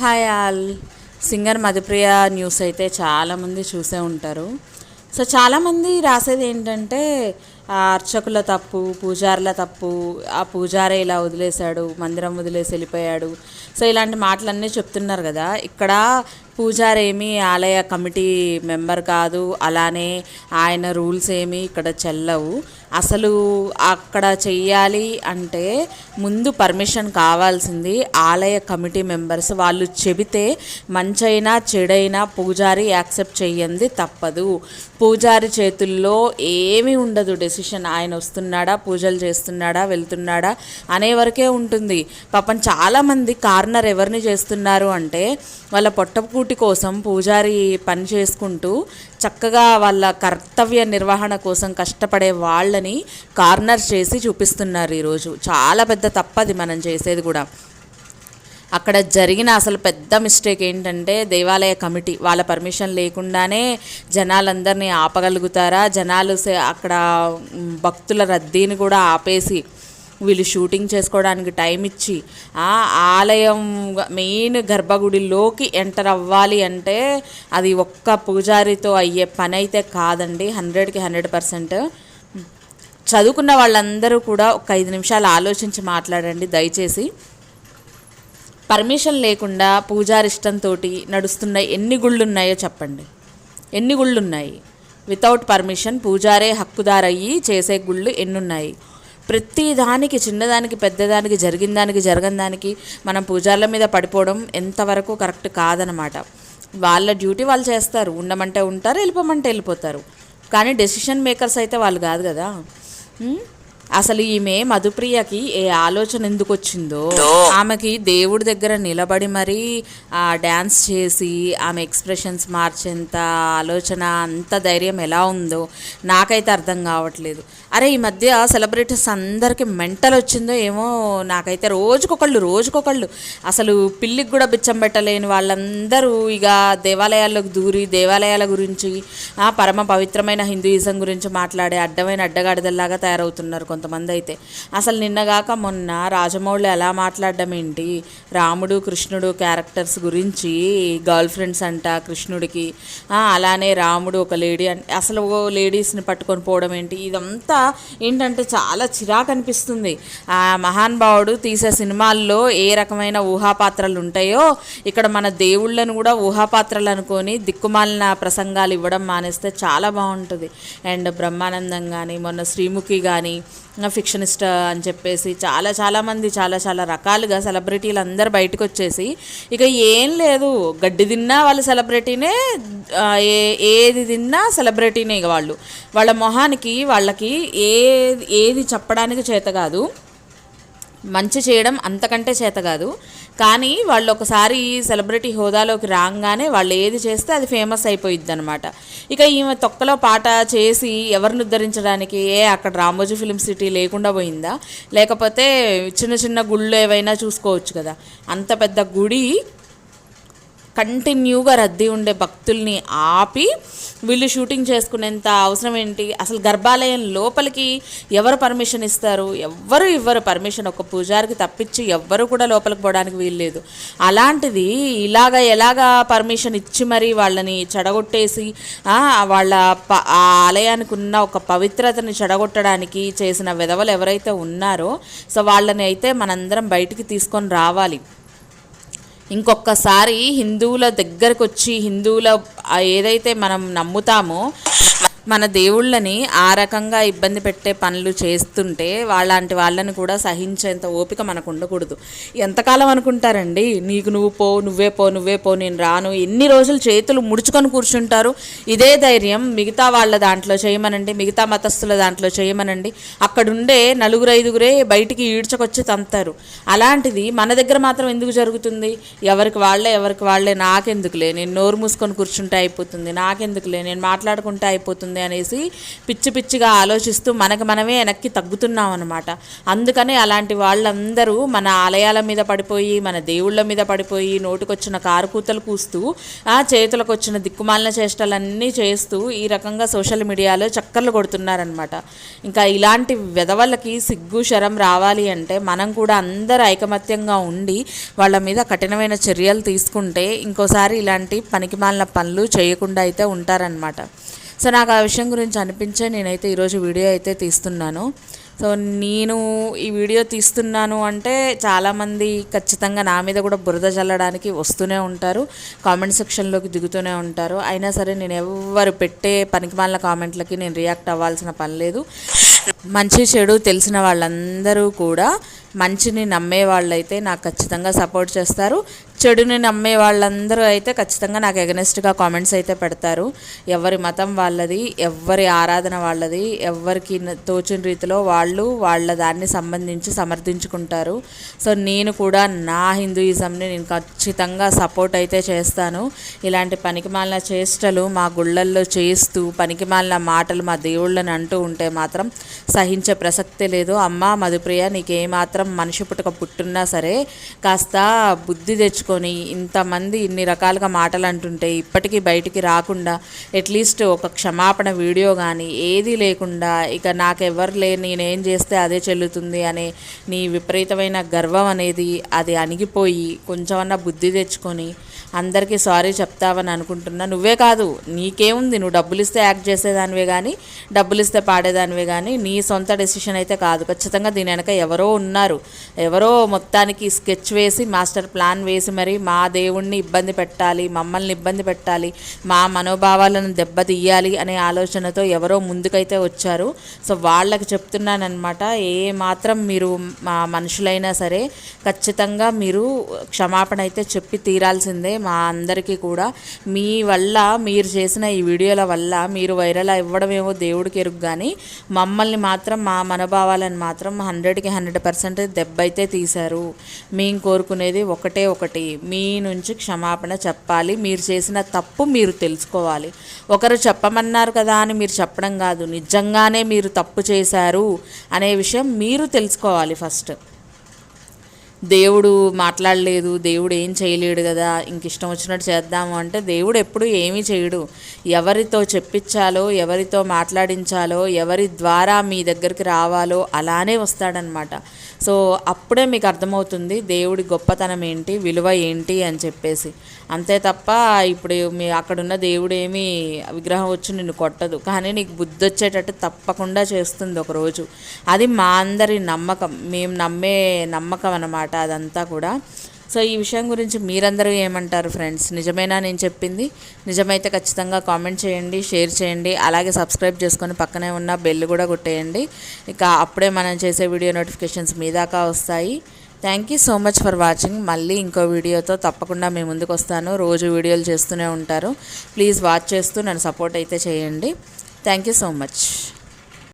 Hi all. Singer Madhupriya news అయితే చాలామంది చూసే ఉంటారు. సో చాలామంది రాసేది ఏంటంటే అర్చకుల తప్పు పూజారుల తప్పు ఆ పూజారే ఇలా వదిలేశాడు మందిరం వదిలేసి వెళ్ళిపోయాడు. సో ఇలాంటి మాటలన్నీ చెప్తున్నారు కదా. ఇక్కడ పూజారేమి ఆలయ కమిటీ మెంబర్ కాదు. అలానే ఆయన రూల్స్ ఏమి ఇక్కడ చెల్లవు. అసలు అక్కడ చెయ్యాలి అంటే ముందు పర్మిషన్ కావాల్సింది ఆలయ కమిటీ మెంబర్స్. వాళ్ళు చెబితే మంచైనా చెడైనా పూజారి యాక్సెప్ట్ చేయండి తప్పదు. పూజారి చేతుల్లో ఏమీ ఉండదు డెసిషన్. ఆయన వస్తున్నాడా పూజలు చేస్తున్నాడా వెళ్తున్నాడా అనే వరకే ఉంటుంది. పాపం చాలామంది కార్నర్ ఎవరిని చేస్తున్నారు అంటే వాళ్ళ పొట్టపూటి కోసం పూజారి పని చేసుకుంటూ చక్కగా వాళ్ళ కర్తవ్య నిర్వహణ కోసం కష్టపడే వాళ్ళని కార్నర్ చేసి చూపిస్తున్నారు ఈరోజు. చాలా పెద్ద తప్పది మనం చేసేది కూడా. అక్కడ జరిగిన అసలు పెద్ద మిస్టేక్ ఏంటంటే దేవాలయ కమిటీ వాళ్ళ పర్మిషన్ లేకుండానే జనాలందరినీ ఆపగలుగుతారా? జనాలు సే- అక్కడ భక్తుల రద్దీని కూడా ఆపేసి వీళ్ళు షూటింగ్ చేసుకోవడానికి టైం ఇచ్చి ఆ ఆలయం మెయిన్ గర్భగుడిలోకి ఎంటర్ అవ్వాలి అంటే అది ఒక్క పూజారితో అయ్యే పని అయితే కాదండి. హండ్రెడ్కి హండ్రెడ్ పర్సెంట్. చదువుకున్న వాళ్ళందరూ కూడా ఒక ఐదు నిమిషాలు ఆలోచించి మాట్లాడండి దయచేసి. పర్మిషన్ లేకుండా పూజారిష్టంతో నడుస్తున్న ఎన్ని గుళ్ళు ఉన్నాయో చెప్పండి. ఎన్ని గుళ్ళు ఉన్నాయి వితౌట్ పర్మిషన్ పూజారే హక్కుదారయ్యి చేసే గుళ్ళు ఎన్నున్నాయి? ప్రతిదానికి చిన్నదానికి పెద్దదానికి జరిగిన దానికి జరగని దానికి మనం పూజార్ల మీద పడిపోవడం ఎంతవరకు కరెక్ట్ కాదనమాట. వాళ్ళ డ్యూటీ వాళ్ళు చేస్తారు. ఉండమంటే ఉంటారు వెళ్ళిపోమంటే వెళ్ళిపోతారు. కానీ డెసిషన్ మేకర్స్ అయితే వాళ్ళు కాదు కదా. అసలు ఈమె మధుప్రియకి ఏ ఆలోచన ఎందుకు వచ్చిందో ఆమెకి దేవుడి దగ్గర నిలబడి మరీ ఆ డ్యాన్స్ చేసి ఆమె ఎక్స్ప్రెషన్స్ మార్చేంత ఆలోచన అంత ధైర్యం ఎలా ఉందో నాకైతే అర్థం కావట్లేదు. అరే ఈ మధ్య సెలబ్రిటీస్ అందరికీ మెంటల్ వచ్చిందో ఏమో నాకైతే రోజుకొకళ్ళు రోజుకొకళ్ళు. అసలు పిల్లికి కూడా బిచ్చం పెట్టలేని వాళ్ళందరూ ఇక దేవాలయాల్లోకి దూరి దేవాలయాల గురించి ఆ పరమ పవిత్రమైన హిందూయిజం గురించి మాట్లాడే అడ్డమైన అడ్డగాడిదల్లాగా తయారవుతున్నారు కొంతమంది అయితే. అసలు నిన్నగాక మొన్న రాజమౌళి ఎలా మాట్లాడడం ఏంటి? రాముడు కృష్ణుడు క్యారెక్టర్స్ గురించి గర్ల్ ఫ్రెండ్స్ అంట కృష్ణుడికి. అలానే రాముడు ఒక లేడీ అంటే అసలు ఓ లేడీస్ని పట్టుకొని పోవడం ఏంటి? ఇదంతా ఏంటంటే చాలా చిరాకు అనిపిస్తుంది. ఆ మహానుభావుడు తీసే సినిమాల్లో ఏ రకమైన ఊహాపాత్రలు ఉంటాయో ఇక్కడ మన దేవుళ్ళను కూడా ఊహాపాత్రలు అనుకొని దిక్కుమాలిన ప్రసంగాలు ఇవ్వడం మానేస్తే చాలా బాగుంటుంది అండ్ బ్రహ్మానందం కానీ మొన్న శ్రీముఖి కానీ ఫిక్షనిస్ట్ అని చెప్పేసి చాలా చాలామంది చాలా చాలా రకాలుగా సెలబ్రిటీలు అందరు బయటకు వచ్చేసి ఇక ఏం లేదు. గడ్డి తిన్నా వాళ్ళు సెలబ్రిటీనే ఏ ఏది తిన్నా సెలబ్రిటీనే ఇక వాళ్ళు. వాళ్ళ మొహానికి వాళ్ళకి ఏ ఏది చెప్పడానికి చేత కాదు. మంచి చేయడం అంతకంటే చేత కాదు. కానీ వాళ్ళు ఒకసారి సెలబ్రిటీ హోదాలోకి రాగానే వాళ్ళు ఏది చేస్తే అది ఫేమస్ అయిపోయిద్ది అనమాట ఇక ఈమె తొక్కలో పాట చేసి ఎవరిని ఉద్ధరించడానికి ఏ అక్కడ రామోజీ ఫిలిం సిటీ లేకుండా పోయిందా? లేకపోతే చిన్న చిన్న గుళ్ళు ఏవైనా చూసుకోవచ్చు కదా. అంత పెద్ద గుడి కంటిన్యూగా రద్దీ ఉండే భక్తుల్ని ఆపి వీళ్ళు షూటింగ్ చేసుకునేంత అవసరం ఏంటి? అసలు గర్భాలయం లోపలికి ఎవరు పర్మిషన్ ఇస్తారు? ఎవ్వరు ఇవ్వరు పర్మిషన్. ఒక పూజారికి తప్పించి ఎవ్వరు కూడా లోపలికి పోవడానికి వీల్లేదు. అలాంటిది ఇలాగ ఎలాగా పర్మిషన్ ఇచ్చి మరీ వాళ్ళని చెడగొట్టేసి వాళ్ళ ప- ఆ ఆలయానికి ఉన్న ఒక పవిత్రతని చెడగొట్టడానికి చేసిన విధవలు ఎవరైతే ఉన్నారో సో వాళ్ళని అయితే మనందరం బయటికి తీసుకొని రావాలి. ఇంకొకసారి హిందువుల దగ్గరకు వచ్చి హిందువుల ఏదైతే మనం నమ్ముతామో మన దేవుళ్ళని ఆ రకంగా ఇబ్బంది పెట్టే పనులు చేస్తుంటే వాళ్ళంటి వాళ్ళని కూడా సహించేంత ఓపిక మనకు ఉండకూడదు. ఎంతకాలం అనుకుంటారండి? నీకు నువ్వు పో నువ్వే పో నువ్వే పో నేను రాను. ఎన్ని రోజులు చేతులు ముడుచుకొని కూర్చుంటారు? ఇదే ధైర్యం. మిగతా వాళ్ళ దాంట్లో చేయమనండి. మిగతా మతస్థుల దాంట్లో చేయమనండి. అక్కడుండే నలుగురు ఐదుగురే బయటికి ఈడ్చకొచ్చి తంతారు. అలాంటిది మన దగ్గర మాత్రం ఎందుకు జరుగుతుంది? ఎవరికి వాళ్ళే ఎవరికి వాళ్ళే. నాకెందుకులే? నేను నోరు మూసుకొని కూర్చుంటే అయిపోతుంది. నాకెందుకులే? నేను మాట్లాడుకుంటే అయిపోతుంది. అవుతుంది అనేసి పిచ్చి పిచ్చిగా ఆలోచిస్తూ మనకు మనమే వెనక్కి తగ్గుతున్నాం అనమాట అందుకనే అలాంటి వాళ్ళందరూ మన ఆలయాల మీద పడిపోయి మన దేవుళ్ళ మీద పడిపోయి నోటికొచ్చిన కారుకూతలు కూస్తూ ఆ చేతులకు వచ్చిన దిక్కుమాలిన చేష్టలన్నీ చేస్తూ ఈ రకంగా సోషల్ మీడియాలో చక్కర్లు కొడుతున్నారనమాట ఇంకా ఇలాంటి వెధవలకి సిగ్గు శరం రావాలి అంటే మనం కూడా అందరూ ఐకమత్యంగా ఉండి వాళ్ళ మీద కఠినమైన చర్యలు తీసుకుంటే ఇంకోసారి ఇలాంటి పనికిమాలిన పనులు చేయకుండా అయితే ఉంటారనమాట సో నాకు ఆ విషయం గురించి అనిపించే నేనైతే ఈరోజు వీడియో అయితే తీస్తున్నాను. సో నేను ఈ వీడియో తీస్తున్నాను అంటే చాలామంది ఖచ్చితంగా నా మీద కూడా బురద చల్లడానికి వస్తూనే ఉంటారు కామెంట్ సెక్షన్లోకి దిగుతూనే ఉంటారు. అయినా సరే నేను ఎవరు పెట్టే పనికిమాలిన కామెంట్లకి నేను రియాక్ట్ అవ్వాల్సిన పని లేదు. మంచి చెడు తెలిసిన వాళ్ళందరూ కూడా మంచిని నమ్మే వాళ్ళైతే నాకు ఖచ్చితంగా సపోర్ట్ చేస్తారు. చెడుని నమ్మే వాళ్ళందరూ అయితే ఖచ్చితంగా నాకు ఎగనెస్ట్గా కామెంట్స్ అయితే పెడతారు. ఎవరి మతం వాళ్ళది ఎవరి ఆరాధన వాళ్ళది ఎవరికి తోచిన రీతిలో వాళ్ళు వాళ్ళ దాన్ని సంబంధించి సమర్థించుకుంటారు. సో నేను కూడా నా హిందూయిజంని నేను ఖచ్చితంగా సపోర్ట్ అయితే చేస్తాను. ఇలాంటి పనికిమాలిన చేష్టలు మా గుళ్ళల్లో చేస్తూ పనికిమాలిన మాటలు మా దేవుళ్ళని అంటూ ఉంటే మాత్రం సహించే ప్రసక్తే లేదు. అమ్మ మధుప్రియ నీకేమాత్రం మనిషి పుట్టక పుట్టున్నా సరే కాస్త బుద్ధి తెచ్చుకొని ఇంతమంది ఇన్ని రకాలుగా మాటలు అంటుంటే ఇప్పటికీ బయటికి రాకుండా అట్లీస్ట్ ఒక క్షమాపణ వీడియో కానీ ఏదీ లేకుండా ఇక నాకెవరు లే నేనేం చేస్తే అదే చెల్లుతుంది అనే నీ విపరీతమైన గర్వం అనేది అది అణిగిపోయి కొంచెమన్నా బుద్ధి తెచ్చుకొని అందరికీ సారీ చెప్తావని అనుకుంటున్నా. నువ్వే కాదు నీకేముంది? నువ్వు డబ్బులు ఇస్తే యాక్ట్ చేసేదానివే కానీ డబ్బులు ఇస్తే పాడేదానివే కానీ నీ సొంత డెసిషన్ అయితే కాదు. ఖచ్చితంగా దీని వెనక ఎవరో ఉన్నారు. ఎవరో మొత్తానికి స్కెచ్ వేసి మాస్టర్ ప్లాన్ వేసి మరి మా దేవుణ్ణి ఇబ్బంది పెట్టాలి మమ్మల్ని ఇబ్బంది పెట్టాలి మా మనోభావాలను దెబ్బతీయాలి అనే ఆలోచనతో ఎవరో ముందుకైతే వచ్చారు. సో వాళ్ళకి చెప్తున్నానమాట ఏ మాత్రం మీరు మా మనుషులైనా సరే ఖచ్చితంగా మీరు క్షమాపణ అయితే చెప్పి తీరాల్సిందే. మా అందరికీ కూడా మీ వల్ల మీరు చేసిన ఈ వీడియోల వల్ల మీరు వైరల్ ఇవ్వడమేమో దేవుడికి ఎరుగు కానీ మమ్మల్ని మాత్రం మా మనోభావాలను మాత్రం హండ్రెడ్కి హండ్రెడ్ పర్సెంట్ దెబ్బ అయితే తీశారు. మేము కోరుకునేది ఒకటే ఒకటి మీ నుంచి క్షమాపణ చెప్పాలి మీరు చేసిన తప్పు మీరు తెలుసుకోవాలి. ఒకరు చెప్పమన్నారు కదా అని మీరు చెప్పడం కాదు నిజంగానే మీరు తప్పు చేశారు అనే విషయం మీరు తెలుసుకోవాలి ఫస్ట్. దేవుడు మాట్లాడలేదు దేవుడు ఏం చేయలేడు కదా ఇంక ఇష్టం వచ్చినట్టు చేద్దాము అంటే దేవుడు ఎప్పుడు ఏమీ చేయడు. ఎవరితో చెప్పించాలో ఎవరితో మాట్లాడించాలో ఎవరి ద్వారా మీ దగ్గరికి రావాలో అలానే వస్తాడనమాట. సో అప్పుడే మీకు అర్థమవుతుంది దేవుడి గొప్పతనం ఏంటి విలువ ఏంటి అని చెప్పేసి. అంతే తప్ప ఇప్పుడు మీ అక్కడున్న దేవుడు ఏమీ విగ్రహం వచ్చి నిన్ను కొట్టదు. కానీ నీకు బుద్ధి వచ్చేటట్టు తప్పకుండా చేస్తుంది ఒకరోజు. అది మా అందరి నమ్మకం. మేము నమ్మే నమ్మకం అన్నమాట. అదంతా కూడా. సో ఈ విషయం గురించి మీరందరూ ఏమంటారు ఫ్రెండ్స్? నిజమేనా నేను చెప్పింది? నిజమైతే ఖచ్చితంగా కామెంట్ చేయండి షేర్ చేయండి అలాగే సబ్స్క్రైబ్ చేసుకొని పక్కనే ఉన్న బెల్ కూడా కొట్టేయండి. ఇక అప్పుడే మనం చేసే వీడియో నోటిఫికేషన్స్ మీ దాకా వస్తాయి. Thank you so much for watching. మళ్ళీ ఇంకో వీడియోతో తప్పకుండా మీ ముందుకు వస్తాను. రోజు వీడియోలు చేస్తూనే ఉంటారు. ప్లీజ్ వాచ్ చేస్తూ నన్ను సపోర్ట్ అయితే చేయండి. Thank you so much.